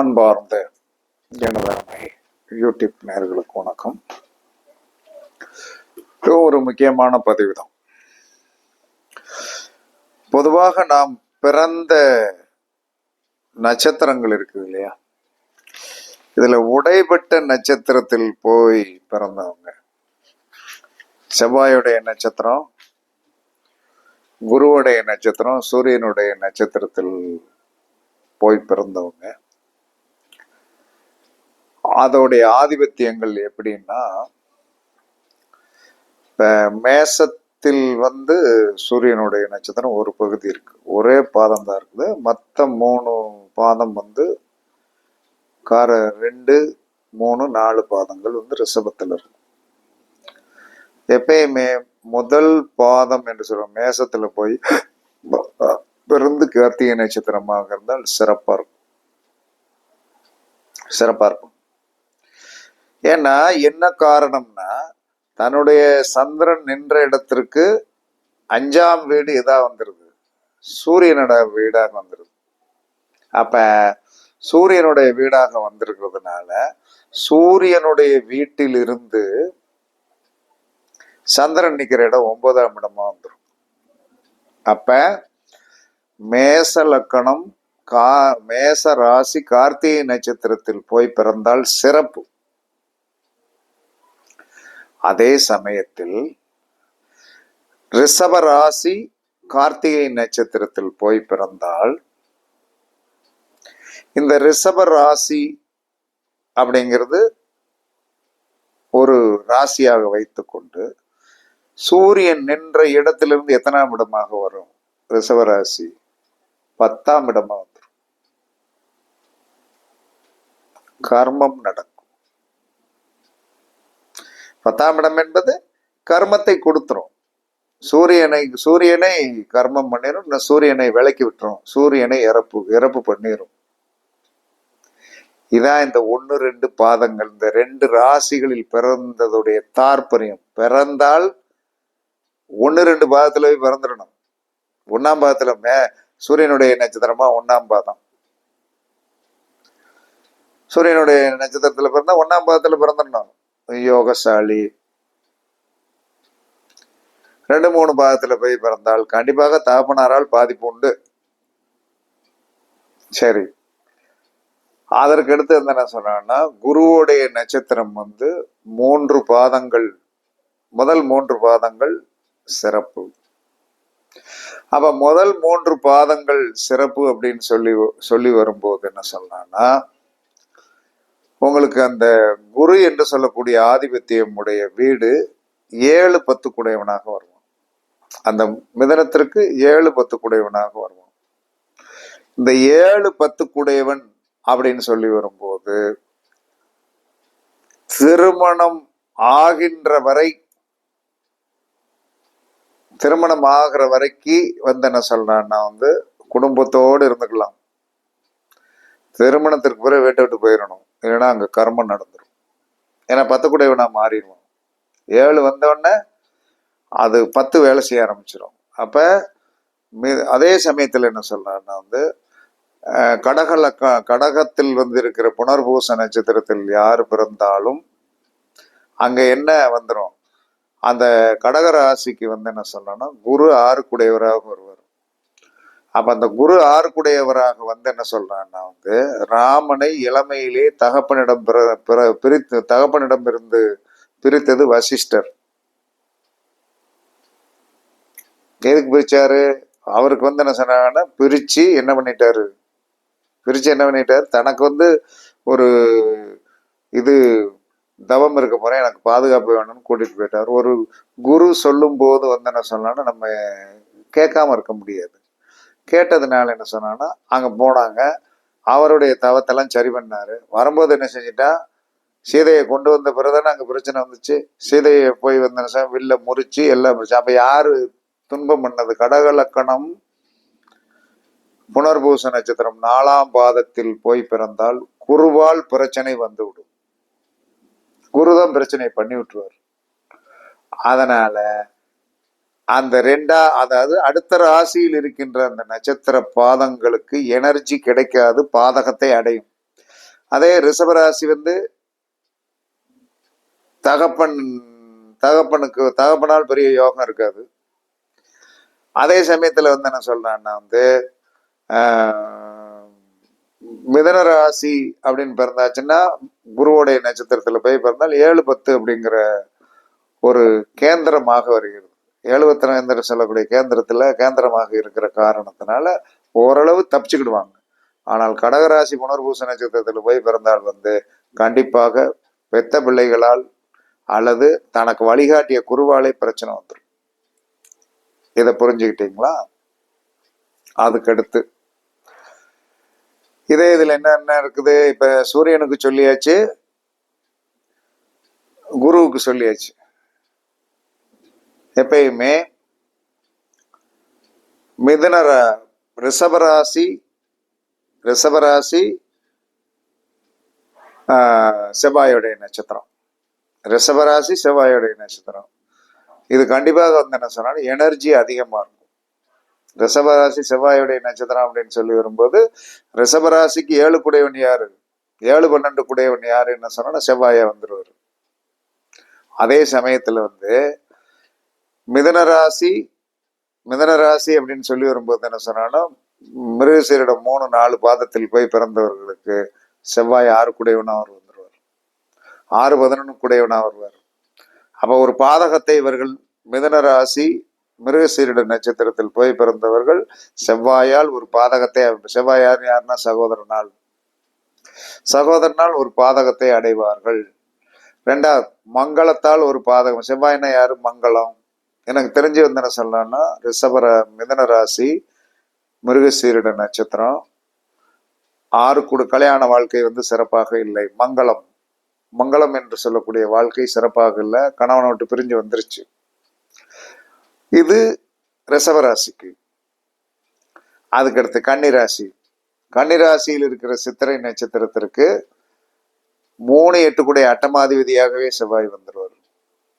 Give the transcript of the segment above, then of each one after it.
அன்பார்ந்த எனதருமை யூடியூப் நேர்களுக்கு வணக்கம். இது ஒரு முக்கியமான பதிவு தான் பொதுவாக நாம் பிறந்த நட்சத்திரங்கள் இருக்குது இல்லையா? இதுல உடைபட்ட நட்சத்திரத்தில் போய் பிறந்தவங்க. செவ்வாயுடைய நட்சத்திரம் குருவுடைய நட்சத்திரம் சூரியனுடைய நட்சத்திரத்தில் போய் பிறந்தவங்க. அதோடைய ஆதிபத்தியங்கள் எப்படின்னா இப்ப மேசத்தில் வந்து சூரியனுடைய நட்சத்திரம் ஒரு பகுதி இருக்கு. ஒரே பாதம் தான் இருக்குது. மற்ற மூணு பாதம் வந்து கார ரெண்டு மூணு நாலு பாதங்கள் வந்து ரிஷபத்தில் இருக்கும் எப்பயுமே முதல் பாதம் என்று சொல்கிறோம் மேசத்துல போய் பிறந்து கார்த்திகை நட்சத்திரமாக இருந்தால் சிறப்பாக இருக்கும். சிறப்பாக இருக்கும். ஏன்னா என்ன காரணம்னா தன்னுடைய சந்திரன் நின்ற இடத்திற்கு அஞ்சாம் வீடு இதாக வந்துடுது சூரியனோட வீடாக வந்துடுது அப்போ சூரியனுடைய வீடாக வந்திருக்கிறதுனால சூரியனுடைய வீட்டிலிருந்து சந்திரன் நிற்கிற இடம் ஒன்பதாம் இடமா வந்துடும் அப்ப மேச லக்கணம் கா மேச ராசி கார்த்திகை நட்சத்திரத்தில் போய் பிறந்தால் சிறப்பு. அதே சமயத்தில் ரிஷபராசி கார்த்திகை நட்சத்திரத்தில் போய் பிறந்தால் இந்த ரிஷபராசி அப்படிங்கிறது ஒரு ராசியாக வைத்துக்கொண்டு சூரியன் நின்ற இடத்திலிருந்து எத்தனாம் இடமாக வரும்? ரிஷபராசி பத்தாம் இடமா வந்துடும் கர்மம் நடக்கும். பத்தாம் இடம் என்பது கர்மத்தை கொடுத்துரும். சூரியனை சூரியனை கர்மம் பண்ணிடும் இல்லை சூரியனை விளக்கி விட்டுரும். சூரியனை இறப்பு இறப்பு பண்ணிடும் இதான் இந்த ஒன்று ரெண்டு பாதங்கள். இந்த ரெண்டு ராசிகளில் பிறந்ததுடைய தாற்பயம். பிறந்தால் ஒன்று ரெண்டு பாதத்துல போய் பிறந்துடணும். ஒன்னாம் பாதத்துல மே சூரியனுடைய நட்சத்திரமா ஒன்னாம் பாதம். சூரியனுடைய நட்சத்திரத்துல பிறந்தா ஒன்னாம் பாதத்துல பிறந்துடணும். யோகசாலி ரெண்டு மூணு பாகத்தில் போய் பிறந்தால் கண்டிப்பாக தகப்பனாரால் பாதிப்பு உண்டு சரி அதற்கு அடுத்து என்ன சொன்னா குருவோடைய நட்சத்திரம் வந்து மூன்று பாதங்கள் முதல் மூன்று பாதங்கள் சிறப்பு அப்ப முதல் மூன்று பாதங்கள் சிறப்பு அப்படின்னு சொல்லி சொல்லி வரும்போது என்ன சொல்லலாம்னா உங்களுக்கு அந்த குரு என்று சொல்லக்கூடிய ஆதிபத்தியம் உடைய வீடு ஏழு பத்து குடையவனாக வருவான். அந்த மிதனத்திற்கு ஏழு பத்து குடையவனாக வருவான். இந்த ஏழு பத்து குடையவன் அப்படின்னு சொல்லி வரும்போது திருமணம் ஆகின்ற வரை திருமணம் ஆகிற வரைக்கு வந்து என்ன சொல்றான்னா வந்து குடும்பத்தோடு இருந்துக்கலாம். திருமணத்திற்கு பிறகு வீட்டை விட்டு போயிடணும். இல்லைன்னா அங்க கர்மம் நடந்துடும் ஏன்னா பத்து குடையவனா மாறிடுவோம் ஏழு வந்தோடனே அது பத்து வேலை செய்ய ஆரம்பிச்சிடும் அப்ப மி- அதே சமயத்தில் என்ன சொல்றாருன்னா வந்து கடகல க- கடகத்தில் வந்து இருக்கிற புனர்பூச நட்சத்திரத்தில் யார் பிறந்தாலும் அங்க என்ன வந்துடும் அந்த கடக ராசிக்கு வந்து என்ன சொல்லணும்னா குரு ஆறுக்குடையவராக வருவார். அப்ப அந்த குரு ஆறுக்குடையவராக வந்து என்ன சொல்றான்னா வந்து ராமனை இளமையிலே தகப்பனிடம் பிற பிற- பிரித்து தகப்பனிடம் இருந்து பிரித்தது வசிஷ்டர். எதுக்கு பிரிச்சாரு? அவருக்கு வந்து என்ன சொன்னாங்கன்னா பிரிச்சு என்ன பண்ணிட்டாரு? பிரிச்சு என்ன பண்ணிட்டாரு? தனக்கு வந்து ஒரு இது தவம் இருக்க போறேன் எனக்கு பாதுகாப்பு வேணும்னு கூட்டிட்டு போயிட்டார். ஒரு குரு சொல்லும் போது வந்து என்ன சொன்னான்னா நம்ம கேட்காம இருக்க முடியாது. கேட்டதுனால என்ன சொன்னான்னா அங்கே போனாங்க. அவருடைய தவத்தெல்லாம் சரி பண்ணார். வரும்போது என்ன செஞ்சிட்டா சீதையை கொண்டு வந்த பிறகுதானே அங்கே பிரச்சனை வந்துச்சு. சீதையை போய் வந்த வில்ல முறிச்சு எல்லாம் முடிச்சு அப்போ யார் துன்பம் பண்ணது? கடகலக்கணம் புனர்பூச நட்சத்திரம் நாலாம் பாதத்தில் போய் பிறந்தால் குருவால் பிரச்சனை வந்துவிடும். குருதான் பிரச்சனை பண்ணி விட்டுருவார் அதனால அந்த ரெண்டா அதாவது அடுத்த ராசியில் இருக்கின்ற அந்த நட்சத்திர பாதங்களுக்கு எனர்ஜி கிடைக்காது பாதகத்தை அடையும். அதே ரிஷபராசி வந்து தகப்பன் தகப்பனுக்கு தகப்பனால் பெரிய யோகம் இருக்காது. அதே சமயத்தில் வந்து என்ன சொல்றேன்னா வந்து மிதன ராசி அப்படின்னு பிறந்தாச்சுன்னா குருவுடைய நட்சத்திரத்தில் போய் பிறந்தால் ஏழு பத்து அப்படிங்கிற ஒரு கேந்திரமாக வருகிறது. ஏழுபத்தி என்று சொல்லக்கூடிய கேந்திரத்தில் கேந்திரமாக இருக்கிற காரணத்தினால ஓரளவு தப்பிச்சுக்கிடுவாங்க. ஆனால் கடகராசி புனர்பூச நட்சத்திரத்தில் போய் பிறந்தால் வந்து கண்டிப்பாக பெத்த பிள்ளைகளால் அல்லது தனக்கு வழிகாட்டிய குருவாலே பிரச்சனை வந்துடும் இதை புரிஞ்சுக்கிட்டீங்களா? அதுக்கடுத்து. இதே இதில் என்ன என்ன இருக்குது? இப்போ சூரியனுக்கு சொல்லியாச்சு குருவுக்கு சொல்லியாச்சு. எப்பயுமே மிதுன ரிஷபராசி ரிஷபராசி செவ்வாயுடைய செவ்வாயோடைய நட்சத்திரம். ரிஷபராசி செவ்வாயோடைய நட்சத்திரம். இது கண்டிப்பாக வந்து என்ன சொன்னாலும் எனர்ஜி அதிகமாக இருக்கும். ரிஷபராசி செவ்வாயுடைய நட்சத்திரம் அப்படின்னு சொல்லி வரும்போது ரிஷபராசிக்கு ஏழு குடையவன் யாரு? ஏழு பன்னெண்டு குடையவன் யாரு என்ன சொன்னா செவ்வாயா வந்துருவாரு. அதே சமயத்துல வந்து மிதனராசி மிதனராசி அப்படின்னு சொல்லி வரும்போது என்ன சொன்னாலும் மிருகசீரோட மூணு நாலு பாதத்தில் போய் பிறந்தவர்களுக்கு செவ்வாய் ஆறு குடையவனாக அவர் வந்துடுவார் ஆறு பதினொன்று குடையவனாக வருவார். அப்போ ஒரு பாதகத்தை இவர்கள் மிதனராசி மிருகசீரிட நட்சத்திரத்தில் போய் பிறந்தவர்கள் செவ்வாயால் ஒரு பாதகத்தை செவ்வாய் யார் யாருன்னா சகோதரனால் சகோதரனால் ஒரு பாதகத்தை அடைவார்கள். ரெண்டாவது மங்களத்தால் ஒரு பாதகம் செவ்வாய்னா யாரு? மங்களம். எனக்கு தெரிஞ்சு வந்து என்ன சொல்லலாம்னா ரிஷபர மிதன ராசி மிருகசீரிட நட்சத்திரம். ஆறு குடு கல்யாண வாழ்க்கை வந்து சிறப்பாக இல்லை. மங்களம். மங்களம் என்று சொல்லக்கூடிய வாழ்க்கை சிறப்பாக இல்லை. கணவனை விட்டு பிரிஞ்சு வந்துருச்சு. இது ரிஷபராசிக்கு அதுக்கடுத்து கன்னிராசி கன்னிராசியில் இருக்கிற சித்திரை நட்சத்திரத்திற்கு மூணு எட்டுக்குடைய அட்டமாதிபதியாகவே செவ்வாய் வந்துடுவார்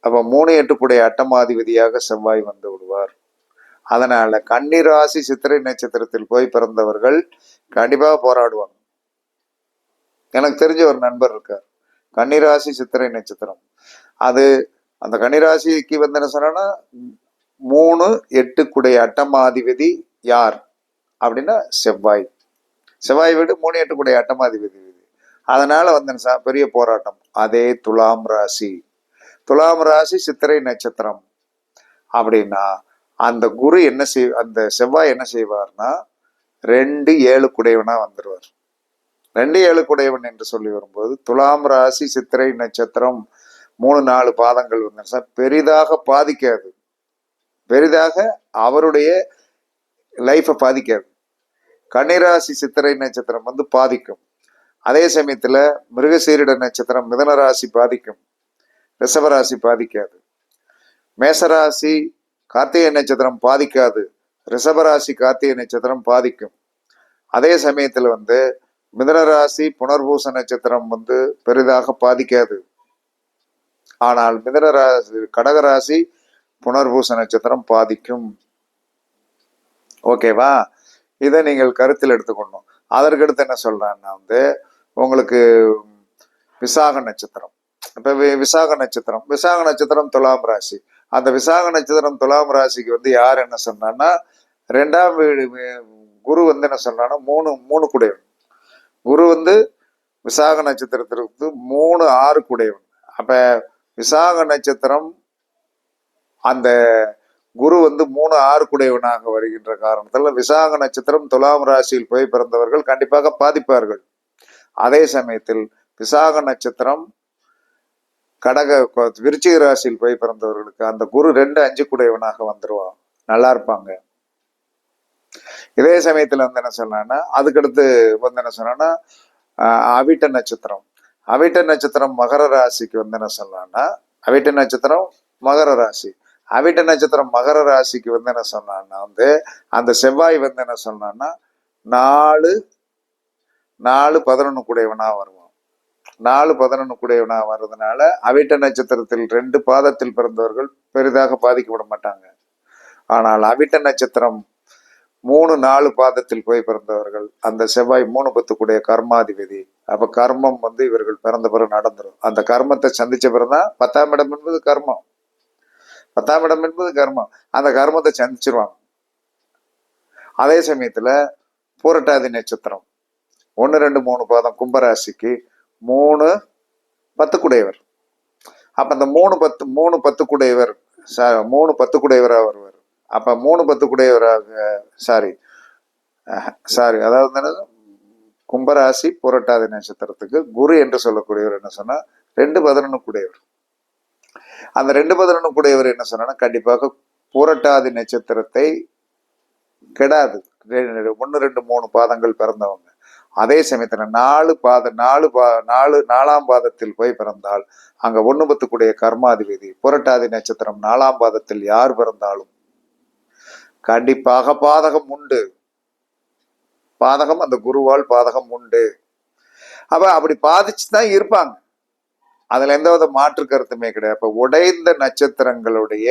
அப்போ மூணு எட்டுக்குடைய அட்டமாதிபதியாக செவ்வாய் வந்து விடுவார். அதனால கன்னிராசி சித்திரை நட்சத்திரத்தில் போய் பிறந்தவர்கள் கண்டிப்பாக போராடுவாங்க. எனக்கு தெரிஞ்ச ஒரு நண்பர் இருக்கார். கன்னிராசி சித்திரை நட்சத்திரம். அது அந்த கன்னிராசிக்கு வந்து என்ன சொன்னா மூணு எட்டுக்குடைய அட்டமாதிபதி யார்? அப்படின்னா செவ்வாய். செவ்வாய் வீடு மூணு எட்டுக்குடைய அட்டமாதிபதி அதனால வந்து ச- பெரிய போராட்டம். அதே துலாம் ராசி. துலாம் ராசி சித்திரை நட்சத்திரம். அப்படின்னா அந்த குரு என்ன செய் அந்த செவ்வாய் என்ன செய்வார்னா ரெண்டு ஏழு குடையவனா வந்துடுவார் ரெண்டு ஏழு குடையவன் என்று சொல்லி வரும்போது துலாம் ராசி சித்திரை நட்சத்திரம் மூணு நாலு பாதங்கள் வந்து பெரிதாக பாதிக்காது. பெரிதாக அவருடைய லைஃப்பை பாதிக்காது. கன்னிராசி சித்திரை நட்சத்திரம் வந்து பாதிக்கும். அதே சமயத்துல மிருகசீரிட நட்சத்திரம் மிதன ராசி பாதிக்கும். ரிஷபராசி பாதிக்காது. மேசராசி கார்த்திகை நட்சத்திரம் பாதிக்காது. ரிஷபராசி கார்த்திகை நட்சத்திரம் பாதிக்கும். அதே சமயத்தில் வந்து மிதனராசி புனர்பூச நட்சத்திரம் வந்து பெரிதாக பாதிக்காது. ஆனால் மிதனராசி கடகராசி புனர்பூச நட்சத்திரம் பாதிக்கும். ஓகேவா? இதை நீங்கள் கருத்தில் எடுத்துக்கொள்ளணும். அதற்கடுத்து என்ன சொல்றேன்னா வந்து உங்களுக்கு விசாக நட்சத்திரம். இப்போ வி- விசாக நட்சத்திரம். விசாக நட்சத்திரம் துலாம் ராசி. அந்த விசாக நட்சத்திரம் துலாம் ராசிக்கு வந்து யார் என்ன சொன்னான்னா ரெண்டாம் வீடு குரு வந்து என்ன சொன்னான்னா மூணு மூணு குடையவன். குரு வந்து விசாக நட்சத்திரத்திற்கு மூணு ஆறு குடையவன். அப்போ விசாக நட்சத்திரம் அந்த குரு வந்து மூணு ஆறு குடையவனாக வருகின்ற காரணத்தில் விசாக நட்சத்திரம் துலாம் ராசியில் போய் பிறந்தவர்கள் கண்டிப்பாக பாதிப்பார்கள். அதே சமயத்தில் விசாக நட்சத்திரம் கடக விருச்சிக ராசியில் போய் பிறந்தவர்களுக்கு அந்த குரு ரெண்டு அஞ்சு குடையவனாக வந்துருவான். நல்லா இருப்பாங்க. இதே சமயத்துல வந்து என்ன சொன்னான்னா அதுக்கடுத்து வந்து என்ன சொன்னான்னா அவிட்ட நட்சத்திரம். அவிட்ட நட்சத்திரம் மகர ராசிக்கு வந்து என்ன சொன்னான்னா அவிட்ட நட்சத்திரம் மகர ராசி. அவிட்ட நட்சத்திரம் மகர ராசிக்கு வந்து என்ன சொன்னான்னா வந்து அந்த செவ்வாய் வந்து என்ன சொன்னான்னா நாலு நாலு பதினொன்று குடையவனா வருவான். நாலு பதினொன்று கூடையவனா வர்றதுனால அவிட்ட நட்சத்திரத்தில் ரெண்டு பாதத்தில் பிறந்தவர்கள் பெரிதாக பாதிக்கப்பட மாட்டாங்க. ஆனால் அவிட்ட நட்சத்திரம் மூணு நாலு பாதத்தில் போய் பிறந்தவர்கள் அந்த செவ்வாய் மூணு பத்துக்குடைய கர்மாதிபதி. அப்ப கர்மம் வந்து இவர்கள் பிறந்த பிறகு நடந்துடும் அந்த கர்மத்தை சந்திச்ச பிறகுதான் பத்தாம் இடம் என்பது கர்மம். பத்தாம் இடம் என்பது கர்மம். அந்த கர்மத்தை சந்திச்சிருவாங்க. அதே சமயத்துல பூரட்டாதி நட்சத்திரம். ஒன்று ரெண்டு மூணு பாதம் கும்பராசிக்கு மூணு பத்து குடையவர் அப்ப அந்த மூணு பத்து மூணு பத்து குடையவர் சா- மூணு பத்துக்குடையவராக வருவார். அப்ப மூணு பத்து குடையவராக சாரி சாரி அதாவது என்னது? கும்பராசி புரட்டாதி நட்சத்திரத்துக்கு குரு என்று சொல்லக்கூடியவர் என்ன சொன்னா ரெண்டு பதினொன்று கூடியவர் அந்த ரெண்டு பதினொன்று கூடியவர் என்ன சொன்னா கண்டிப்பாக புரட்டாதி நட்சத்திரத்தை கெடாது. ஒன்று ரெண்டு மூணு பாதங்கள் பிறந்தவங்க. அதே சமயத்துல நாலு பாத நாலு பா நாலு நாலாம் பாதத்தில் போய் பிறந்தால் அங்க ஒண்ணு பத்துக்குடைய கர்மாதிபதி புரட்டாதி நட்சத்திரம் நாலாம் பாதத்தில் யார் பிறந்தாலும்? கண்டிப்பாக பாதகம் உண்டு. பாதகம் அந்த குருவால் பாதகம் உண்டு. அப்ப அப்படி பாதிச்சு தான் இருப்பாங்க. அதுல எந்த வித மாற்று கருத்துமே கிடையாது. அப்ப உடைந்த நட்சத்திரங்களுடைய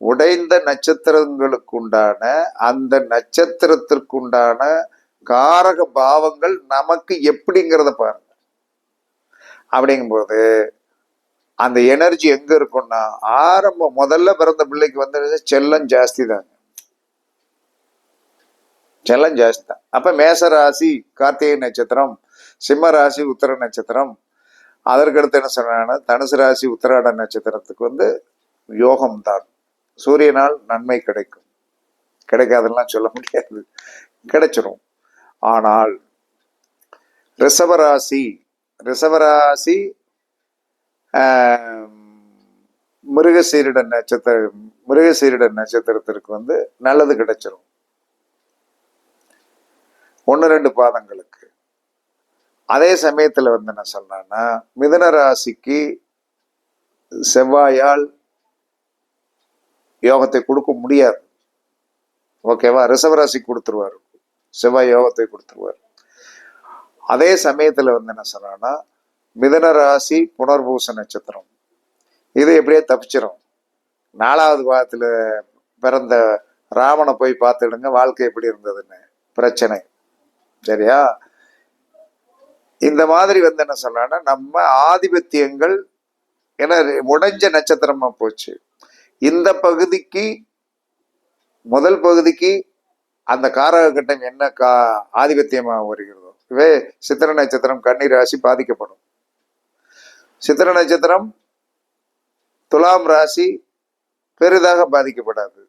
உடைந்த நட்சத்திரங்களுக்குண்டான அந்த நட்சத்திரத்திற்குண்டான காரக பாவங்கள் நமக்கு எப்படிங்கிறத பாருங்க. அப்படிங்கும்போது அந்த எனர்ஜி எங்க இருக்கும்னா ஆரம்பம் முதல்ல பிறந்த பிள்ளைக்கு வந்து செல்லம் ஜாஸ்தி தாங்க. செல்லம் ஜாஸ்தி தான். அப்ப மேச ராசி கார்த்திகை நட்சத்திரம் சிம்ம ராசி உத்தர நட்சத்திரம். அதற்கடுத்து என்ன சொன்னா தனுசு ராசி உத்தராட நட்சத்திரத்துக்கு வந்து யோகம் தான். சூரியனால் நன்மை கிடைக்கும். கிடைக்காதெல்லாம் சொல்ல முடியாது. கிடைச்சிரும். ஆனால் ரிசவராசி ரிசவராசி மிருகசீரிட நட்சத்திரம் மிருகசீரிட நட்சத்திரத்திற்கு வந்து நல்லது கிடைச்சிரும். ஒன்று ரெண்டு பாதங்களுக்கு. அதே சமயத்தில் வந்து என்ன சொன்னான்னா மிதுன ராசிக்கு செவ்வாயால் யோகத்தை கொடுக்க முடியாது. ஓகேவா? ரிசவராசி கொடுத்துருவாரு. செவ்வாய் யோகத்தை கொடுத்துருவார். அதே சமயத்துல வந்து என்ன சொன்னான்னா மிதன ராசி புனர்பூச நட்சத்திரம். இது எப்படியே தப்பிச்சிடும் நாலாவது பாகத்துல பிறந்த ராவனை போய் பார்த்துடுங்க வாழ்க்கை எப்படி இருந்ததுன்னு. பிரச்சனை. சரியா? இந்த மாதிரி வந்து என்ன சொன்னா நம்ம ஆதிபத்தியங்கள் ஏன்னா உடைஞ்ச நட்சத்திரமா போச்சு. இந்த பகுதிக்கு முதல் பகுதிக்கு அந்த காரக கட்டம் என்ன கா ஆதிபத்தியமாக வருகிறதோ? இவே சித்திர நட்சத்திரம் கண்ணீர் ராசி பாதிக்கப்படும். சித்திர நட்சத்திரம் துலாம் ராசி பெரிதாக பாதிக்கப்படாது.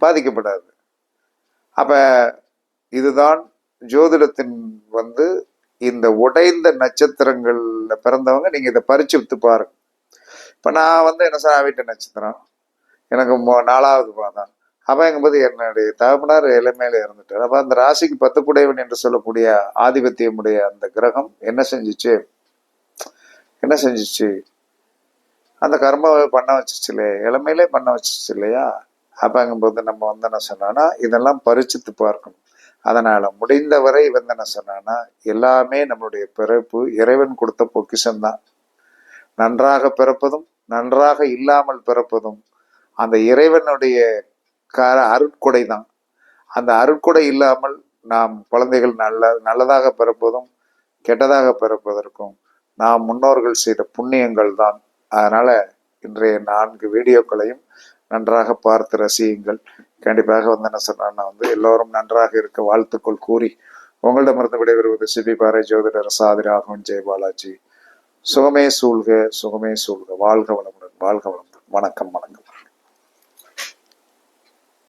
பாதிக்கப்படாது. அப்ப இதுதான் ஜோதிடத்தின் வந்து இந்த உடைந்த நட்சத்திரங்கள்ல பிறந்தவங்க நீங்க இதை பறிச்சு வித்து பாருங்க. இப்ப நான் வந்து என்ன சார் வீட்டு நட்சத்திரம். எனக்கு நாலாவது பாதம். அப்பங்கும்போது என்னுடைய தகப்பனார் இளமையில இருந்துட்டார் அப்போ அந்த ராசிக்கு பத்து என்று சொல்லக்கூடிய ஆதிபத்தியமுடைய அந்த கிரகம் என்ன செஞ்சிச்சு? என்ன செஞ்சிச்சு? அந்த கர்மாவை பண்ண வச்சிச்சு இல்லையா? இளமையிலே பண்ண வச்சுச்சு இல்லையா? அப்பங்கும்போது நம்ம வந்து என்ன சொன்னோன்னா இதெல்லாம் பரிச்சித்து பார்க்கணும். அதனால முடிந்தவரை வந்து என்ன சொன்னான்னா எல்லாமே நம்மளுடைய பிறப்பு இறைவன் கொடுத்த பொக்கிஷம்தான் நன்றாக பிறப்பதும் நன்றாக இல்லாமல் பிறப்பதும் அந்த இறைவனுடைய கார அருட்கொடை தான். அந்த அருட்கொடை இல்லாமல் நாம் குழந்தைகள் நல்ல நல்லதாக பிறப்பதும் கெட்டதாக பிறப்பதற்கும் நாம் முன்னோர்கள் செய்த புண்ணியங்கள் தான். அதனால் இன்றைய நான்கு வீடியோக்களையும் நன்றாக பார்த்து ரசியுங்கள். கண்டிப்பாக வந்து என்ன சொன்னா வந்து எல்லோரும் நன்றாக இருக்க வாழ்த்துக்கள் கூறி உங்களிடமிருந்து விடைபெறுவது சிபி பாறை ஜோதிடர் சாதி ராகவன் ஜெய பாலாஜி. சுகமே சூழ்க சுகமே சூழ்க. வாழ்க வளமுடன் வாழ்க வளமுடன். வணக்கம் வணக்கம்.